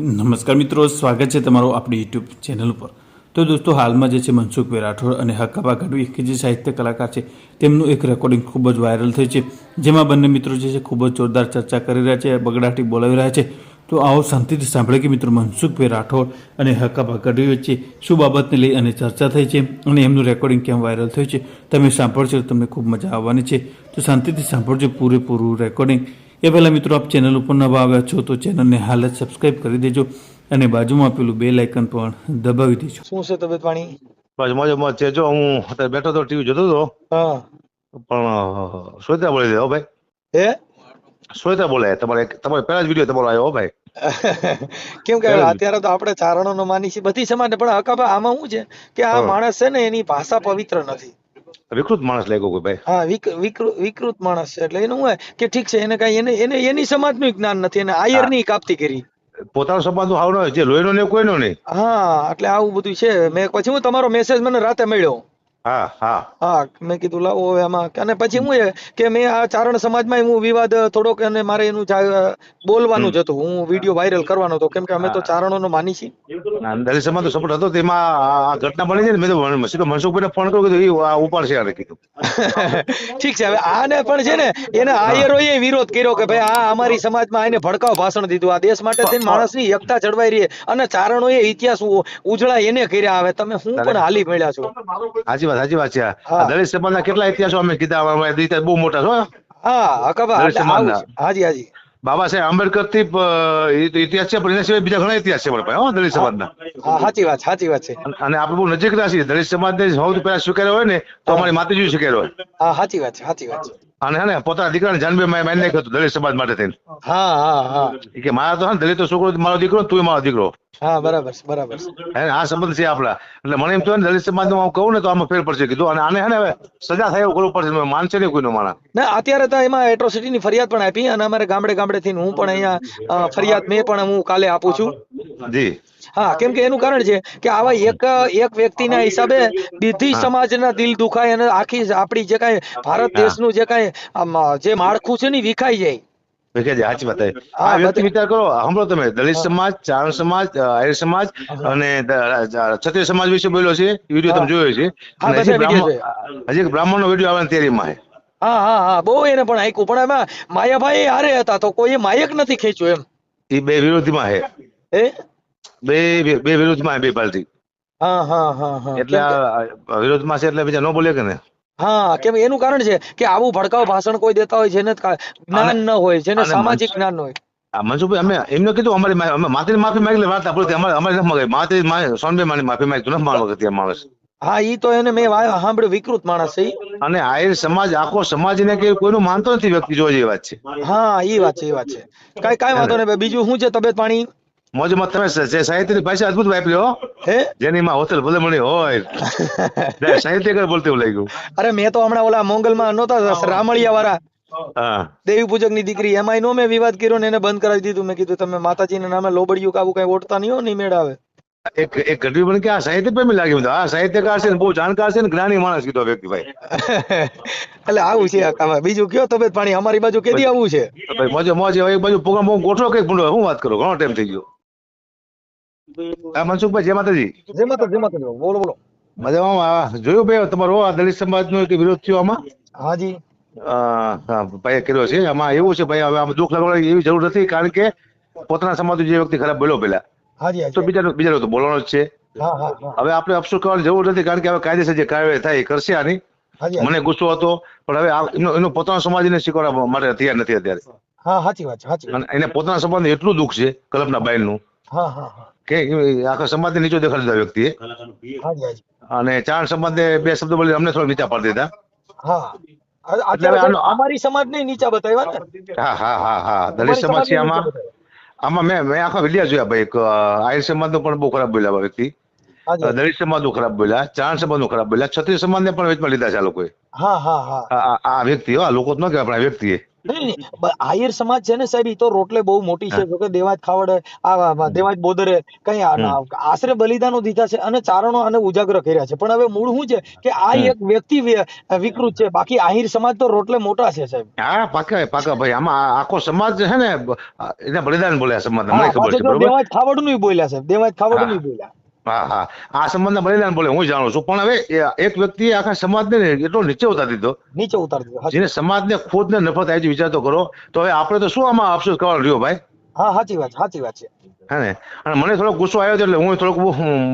નમસ્કાર મિત્રો, સ્વાગત છે તમારું આપણી યુટ્યુબ ચેનલ ઉપર. તો દોસ્તો, હાલમાં જે છે મનસુખભાઈ રાઠોડ અને હકાબા ગઢવી કે જે સાહિત્ય કલાકાર છે, તેમનું એક રેકોર્ડિંગ ખૂબ જ વાયરલ થયું છે. જેમાં બંને મિત્રો જે છે ખૂબ જ જોરદાર ચર્ચા કરી રહ્યા છે, બગડાટી બોલાવી રહ્યા છે. તો આવો શાંતિથી સાંભળે કે મિત્રો મનસુખભાઈ રાઠોડ અને હકાબા ગઢવી વચ્ચે શું બાબતને લઈ અને ચર્ચા થઈ છે અને એમનું રેકોર્ડિંગ કેમ વાયરલ થયું છે, તમે સાંભળશો તમને ખૂબ મજા આવવાની છે. તો શાંતિથી સાંભળજો પૂરેપૂરું રેકોર્ડિંગ એ પહેલાં મિત્રો આપ ચેનલ ઉપર નવા આવ્યા છો તો ચેનલને હાલ જ સબસ્ક્રાઇબ કરી દેજો અને બાજુમાં આપેલું બે લાઇકન પણ દબાવી દેજો. શું છે તબિયત પાણી? બસ મોજે મોજ છે. જો હું અત્યારે બેઠો તો ટીવી જોતો હતો. હા. પણ શ્વેતા બોલી હો ભાઈ. હે? શ્વેતા બોલે. તમારે તમારે પહેલા જ વીડિયો તમારો આવ્યો હો ભાઈ. કેમ કે અત્યારે તો આપણે ચારણો નો માની છે બધી સમાજ પણ હકાબા આમાં શું છે? કે આ માણસ છે ને એની ભાષા પવિત્ર નથી. વિકૃત માણસ લાગ્યો કોઈ ભાઈ? હા વિક- વિકૃત માણસ છે એટલે એનું હોય કે ઠીક છે એને કઈ એને એને એની સમાજનું જ્ઞાન નથી એને આયરની કાપતી કરી. પોતાનો સંબંધનું હાવ ન હોય જે લોહીનો ને કોઈનો નહીં. હા એટલે આવું બધું છે. મેં પછી હું તમારો મેસેજ મને રાતે મળ્યો. હા હા હા મેં કીધું લાવો હવે આમાં. અને પછી હું એ કે મેં આ ચારણ સમાજમાં હું વિવાદ થોડોક અને મારે એનું બોલવાનું જ હતું. હું વીડિયો વાયરલ કરવાનો હતો. કેમ કે અમે તો ચારણોનો માની છીએ. દલિત સમાજ તો સપોર્ટ હતો. તેમાં આ આ ઘટના બની છે ને મેં તો સીધો મનસુખભાઈને ફોન કર્યો કીધું ઈ ઉપાડશે આને કીધું. ઠીક છે હવે આને પણ છે ને એને આયરોએ વિરોધ કર્યો કે ભાઈ આ અમારી સમાજમાં આને ભડકાવ ભાષણ દીધું. આ દેશ માટે થઈને માણસની એકતા જળવાઈ રહી. અને ચારણોએ ઇતિહાસ ઉજળા એને કર્યા. હવે તમે હું પણ હાલી મળ્યા છો? સાચી વાત સાચી વાત છે. દલિત સમાજના કેટલા ઇતિહાસો અમે કીધા બહુ મોટા છો હા. સમાજના. હાજી હાજી. બાબા સાહેબ આંબેડકરથી ઇતિહાસ છે પણ એના સિવાય બીજા ઘણા ઇતિહાસ છે પાસે હો દલિત સમાજના. સાચી વાત સાચી વાત છે. અને આપણે બહુ નજીકના છીએ. દલિત સમાજને સૌથી પહેલા સ્વીકાર્યો હોય ને તો અમારી માતાજી સ્વીકાર્યો હોય. હા સાચી વાત છે સાચી વાત છે. અને હે ને પોતાના દીકરાને જાનબે માં મારી નાખ્યો હતો દલિત સમાજ માટે થઈને. હા હા હા. કે મારા તો હે દલિત છોકરો મારો દીકરો તું મારો દીકરો. હા બરાબર બરાબર હે આ સંબંધ છે આપડા એટલે મને એમ તો દલિત સમાજ હું કહું ને તો આમાં ફેર પડશે કીધું. અને આને હે ને હવે સજા થાય એવું કરવું પડશે માનશે નહીં કોઈનો માણા ના અત્યારે તો એમાં એટ્રોસિટી ની ફરિયાદ પણ આપી અને અમારે ગામડે ગામડે થી હું પણ અહીંયા ફરિયાદ મેં પણ હું કાલે આપું છું. જી. હા કેમ કે એનું કારણ છે કે આવા એક એક વ્યક્તિના હિસાબે બીજી સમાજના દિલ દુખાય અને આખી આપણી જે કાંઈ ભારત દેશનું જે કાંઈ જે માળખું છે ને વિખાઈ જાય. સાચી વાત આ વ્યક્તિ વિચાર કરો સાંભળો તમે દલિત સમાજ ચારણ સમાજ આર્ય સમાજ અને ક્ષત્રિય સમાજ વિશે બોલ્યો છે વીડિયો તમે જોયો છે. હજી બ્રાહ્મણ નો વીડિયો આવે તૈયારીમાં છે. હા હા હા બહુ એને પણ આયકું પણ એમાં માયાભાઈ હારે હતા તો કોઈ માયક નથી ખેંચ્યું એમ. એ બે વિરોધીમાં છે. હે? બે બે વિરોધમાં બે પાર્ટી. હા હા હા હા. એટલે આ વિરોધમાં છે એટલે બીજા ન બોલે કે ને? હા કેમ એનું કારણ છે કે આવું ભડકાવ ભાષણ કોઈ દેતા હોય જેને કા- જ્ઞાન ન હોય જેને સામાજિક જ્ઞાન ન હોય. મનસુખભાઈ અમે એમને કીધું અમારી મા- અમે માતાની માફી માંગી લે વાર્તા પૂરી અમારે અમારે ન માંગાઈ માથે સોનભાઈ માની માફી માંગતું નથી માણસ ત્યાં માણસ. હા ઈ તો એને મેં સાંભળ્યું વિકૃત માણસ છે અને આયર સમાજ આખો સમાજ ને કે કોઈનું માનતો નથી વ્યક્તિ જોવા જેવી વાત છે. હા ઈ વાત છે ઈ વાત છે. કઈ કઈ વાંધો નહીં બીજું શું છે તબિયત પાણી? મોજમાં તમે જે સાહિત્યની ભાષા અદભુત વાપરી હો. જેની માં હોતલ ભલે મળી હોય સાહિત્યકાર બોલતી એવું લાગ્યું. અરે મેં તો હમણાં ઓલા મોંગલમાં નહોતા રામળિયા વાળા દેવી પૂજકની દીકરી એમાંય નો મેં વિવાદ કર્યો ને એને બંધ કરાવી દીધું. મેં કીધું તમે માતાજીના નામે લોબડિયું કાવું કઈ ઓટતા નહીં હો નહીં મેળાવે. એક એક ઘટવી પણ કે આ સાહિત્ય પ્રેમી લાગ્યું મને. આ સાહિત્યકાર છે ને બહુ જાણકાર છે ને જ્ઞાની માણસ કીધો વ્યક્તિ ભાઈ. એટલે આવું છે બીજું કયો તબિયત પાણી? અમારી બાજુ કેદી આવું છે? મોજે મોજે એક બાજુ પ્રોગ્રામ બહુ ગોઠવો કંઈક ભૂંડો. હું વાત કરું? ઘણો ટાઈમ થઈ ગયો. હા મનસુખભાઈ જય માતાજી. જય માતા જય માતા બોલો બોલો. મજામાં જોયું ભાઈ તમારો આ દલિત સમાજ નો વિરોધ થયો આમાં? હાજી અ, કર્યો છે. આમાં એવું છે ભાઈ હવે આમાં દુઃખ લાગવાની એવી જરૂર નથી કારણ કે પોતાના સમાજ જે વ્યક્તિ ખરાબ બોલ્યો પેલા તો બીજા તો બોલવાનો જ છે. હવે આપણે અફસોસ કરવાની જરૂર નથી કારણ કે હવે કાયદેસર જે કાર્યવાહી થાય એ કરશે આની. મને ગુસ્સો હતો પણ હવે એનો એનો પોતાનો સમાજને શીખવાડવા માટે તૈયાર નથી અત્યારે. હા સાચી વાત છે એને પોતાના સમાજ એટલું દુઃખ છે કલ્પના હા હા કે આખો આખા સમાજને નીચો દેખાડી દીધા વ્યક્તિએ. અને ચાર સમાજને બે શબ્દો બોલી અમને થોડા નીચા પાડી દીધા. અમારી સમાજ ને નીચા બતાવ્યા ને હા હા હા હા. દલિત સમાજ છે આમાં. આમાં મેં મેં આખા વિડિયા જોયા ભાઈ. આયર સમાજ સમાજનો પણ બહુ ખરાબ બોલ્યા આ વ્યક્તિ. દલિત સમાજનું ખરાબ બોલ્યા ચાર સમાજનું ખરાબ બોલ્યા. છત્રીસ સમાજ ને પણ વેચમાં લીધા છે આ લોકોએ. હા હા હા. આ વ્યક્તિ હો, આ લોકો તો ન કહેવાય પણ આ વ્યક્તિએ. આહિર સમાજ છે ને સાહેબ એ તો રોટલે બહુ મોટી છે. જોકે દેવાજ ખાવડે આ દેવાજ બોદરે કઈ આશરે બલિદાનો દીધા છે અને ચારણો અને ઉજાગર કર્યા છે. પણ હવે મૂળ શું છે કે આ એક વ્યક્તિ વિકૃત છે. બાકી આહિર સમાજ તો રોટલે મોટા છે સાહેબ. હા પાકા પાકા ભાઈ આમાં આખો સમાજ છે ને એને બલિદાન બોલ્યા સમાજ મને ખબર છે બરોબર? દેવાજ ખાવડનું બોલ્યા સાહેબ. દેવાજ ખાવડનું બોલ્યા. હા હા. આ સમાજના બલિદાન બોલે હું જાણું છું પણ હવે એક વ્યક્તિએ આખા સમાજને ને એટલો નીચે ઉતારી દીધો. નીચે ઉતારી દીધો જેને સમાજને ખુદને નફરત આવી વિચાર તો કરો તો હવે આપણે તો શું આમાં અફસોસ કરવાનો રહ્યો ભાઈ? હા સાચી વાત સાચી વાત છે. હે ને? અને મને થોડો ગુસ્સો આવ્યો એટલે હું થોડોક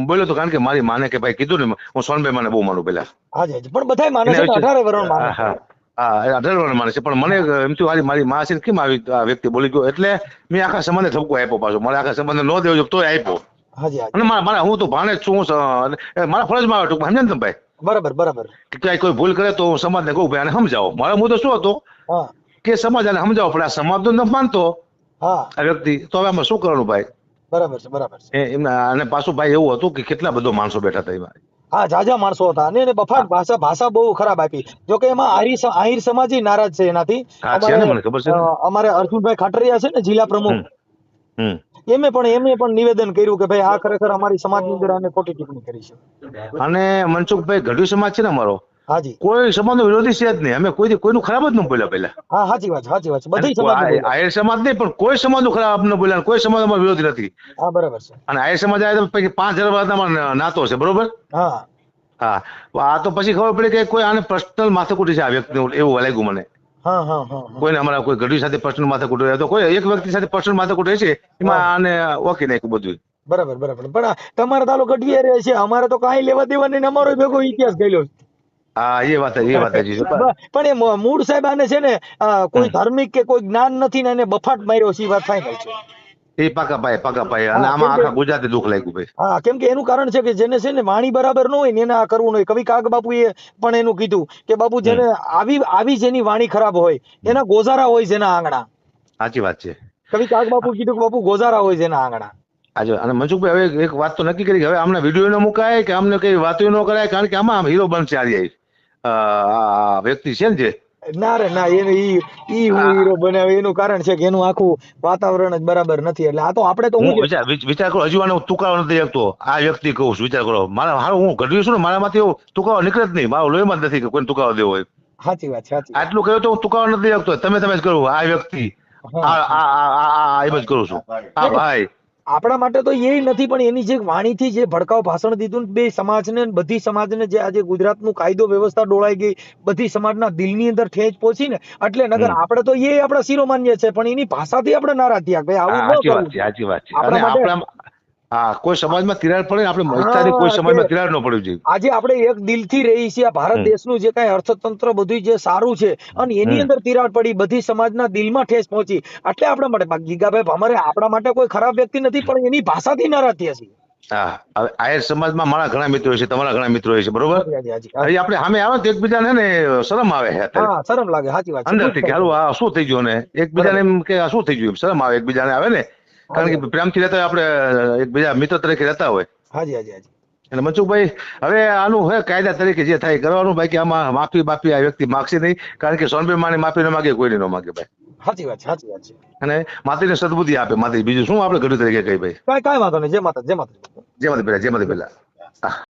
બોલ્યો હતો કારણ કે મારી માને કે ભાઈ કીધું ને હું સોનભાઈ માને બહુ માનું પેલા હાજી હાજી પણ બધાય માને છે એને ને અઢારે વરણ માને. હા, હા. હા અઢાર વર્ષ માને છે. પણ મને એમ થયું મારી મારી માં છે કેમ આવી વ્યક્તિ બોલી ગયો? એટલે મેં આખા સમાજને ઠપકો આપ્યો પાછો. મને આખા સંબંધ ન દેવો તો આપ્યો. હાજી અને મારા હું તો ભાણે છું મારા ફરજમાં આવે ટૂંકમાં સમજે ને તમે? ભાઈ બરાબર. બરાબર ક્યાંય કોઈ ભૂલ કરે તો હું સમાજને કહું ભાઈ આને સમજાવો. મારો મુદ્દો શું હતો? કે સમાજ આને સમજાવો પણ આ સમાજ તો ન માનતો. હા. આ વ્યક્તિ તો હવે આમાં શું કરવાનું ભાઈ? બરાબર છે બરાબર છે. એમના અને પાછું ભાઈ એવું હતું કે કેટલા બધો માણસો બેઠા હતા એમાં. હા જાજા માણસો હતા. અને બફાટ ભાષા ભાષા બહુ ખરાબ આપી. જો કે એમાં આહિર આહિર સમાજ નારાજ છે એનાથી. અમારે અર્જુનભાઈ ખાટરિયા છે ને જિલ્લા પ્રમુખ. એમે પણ એમે પણ નિવેદન કર્યું કે ભાઈ આ ખરેખર અમારી સમાજની અંદર આને ખોટી ટિપ્પણી કરી છે. અને મનસુખભાઈ ગઢવી સમાજ છે ને અમારો? હાજી. કોઈ સમાજ વિરોધી છે જ નહીં. અમે કોઈ કોઈનું ખરાબ જ ન બોલ્યા પહેલા. હા સાચી વાત સાચી વાત બધી સમાજ આયર સમાજ નહીં પણ કોઈ સમાજનું ખરાબ ન બોલ્યા કોઈ સમાજ અમારો વિરોધી નથી. હા બરાબર છે. અને આહિર સમાજ આવે તો પછી પાંચ હજાર વર્ષ અમારો નાતો છે બરોબર? હા. હા. આ તો પછી ખબર પડી કે કોઈ આને પર્સનલ માથાકૂટી છે આ વ્યક્તિ એવું લાગ્યું મને. કોઈને અમારા કોઈ ગઢવી સાથે પર્સનલ માથાકૂટ હોય તો કોઈ એક વ્યક્તિ સાથે પર્સનલ માથાકૂટ હોય છે એમાં આને ઓકે નાખ્યું બધું. બરાબર બરાબર. પણ તમારે તાલો ગઢવી રહે છે અમારે તો કાંઈ લેવા દેવા નહીં અમારો ભેગો ઇતિહાસ ગયેલો હા એ વાત એ વાત. પણ એ મૂળ સાહેબ આને છે ને કોઈ ધાર્મિક કે કોઈ જ્ઞાન નથી ને એને બફાટ માર્યો છે એ વાત ફાઈનલ છે. એ પાકા પાય પાકા પાય. અને આમાં આખા ગુજરાતે દુઃખ લાગ્યું ભાઈ. હા કેમ કે એનું કારણ છે કે જેને છે ને વાણી બરાબર ન હોય ને એને આ કરવું ન હોય. કવિ કાગ બાપુએ પણ એનું કીધું કે બાપુ જેને આવી આવી જેની વાણી ખરાબ હોય એના ગોઝારા હોય જેના આંગણા. સાચી વાત છે. કવિ કાગ બાપુ કીધું કે બાપુ ગોઝારા હોય જેના આંગણા. આજે અને મનસુખભાઈ હવે એક વાત તો નક્કી કરી હવે આમને વીડિયો ન મુકાય કે આમને કઈ વાતો ન કરાય કારણ કે આમાં હીરો બનશે આ આ વ્યક્તિ છે ને જે ના રે ના એને ઈ ઈ હું હીરો બનાવે એનું કારણ છે કે એનું આખું વાતાવરણ જ બરાબર નથી એટલે આ તો આપણે તો હું વિચાર કરો હજુ આનો તુકારો નથી શકતો આ વ્યક્તિ કહું છું વિચાર કરો મારા હારું હું ઘડ્યું છું ને મારામાંથી એવો તુકારો નીકળે જ નહીં મારો લોહીમાં નથી કે કોઈને તુકારો દેવો હોય સાચી વાત સાચી આટલું કહ્યું તો હું તુકારો નથી શકતો તમે તમે જ કરો આ વ્યક્તિ આ આ- આ એમ જ કરું છું આ ભાઈ આપણા માટે તો એ નથી પણ એની જે વાણીથી જે ભડકાવ ભાષણ દીધું બે સમાજને ને બધી સમાજને જે આજે ગુજરાતનું કાયદો વ્યવસ્થા ડોળાઈ ગઈ બધી સમાજના દિલની અંદર ઠેંચ પહોંચી ને એટલે નગર આપણે તો એ આપણા શિરોમાન્ય છે પણ એની ભાષાથી આપણે નારાજ થયા ભાઈ આવું ન કરવું. માટે- આપણા હા કોઈ સમાજમાં તિરાડ પડે આપણે મળતા કોઈ સમાજમાં તિરાડ ન પડવી જોઈએ. આજે આપણે એક દિલથી રહી છીએ આ ભારત દેશનું જે કાંઈ અર્થતંત્ર બધું જે સારું છે અને એની અંદર તિરાડ પડી બધી સમાજના દિલમાં ઠેસ પહોંચી. એટલે આપણા માટે ગીગાભાઈ અમારે આપણા માટે કોઈ ખરાબ વ્યક્તિ નથી પણ એની ભાષાથી નારાજ છીએ હા હવે આયર સમાજમાં મારા ઘણા મિત્રો છે તમારા ઘણા મિત્રો છે બરોબર? આપણે સામે આવે તો એકબીજાને ને શરમ આવે હે હા શરમ લાગે સાચી વાત. અંદરથી કે હાલો આ શું થઈ ગયું ને? એકબીજાને એમ કે આ શું થઈ ગયું શરમ આવે એકબીજાને આવે ને? કારણ કે પ્રેમથી રહેતા હોય આપણે એકબીજા મિત્ર તરીકે રહેતા હોય. હાજી હાજી હાજી. એટલે મનસુખભાઈ હવે આનું હે કાયદા તરીકે જે થાય કરવાનું કરવાનું બાકી આમાં માફી બાફી આ વ્યક્તિ માગશે નહીં કારણ કે સોનભાઈ માની માફી ન માગે કોઈ ન માગે ભાઈ. સાચી વાત સાચી વાત છે. અને માતાજીને સદબુદ્ધિ આપે માતાજી બીજું શું આપણે ઘડું તરીકે કહી ભાઈ? કાંઈ કાંઈ વાંધો નહીં જે માતા જે માતા જે માતા પેલા જે માતા પેલા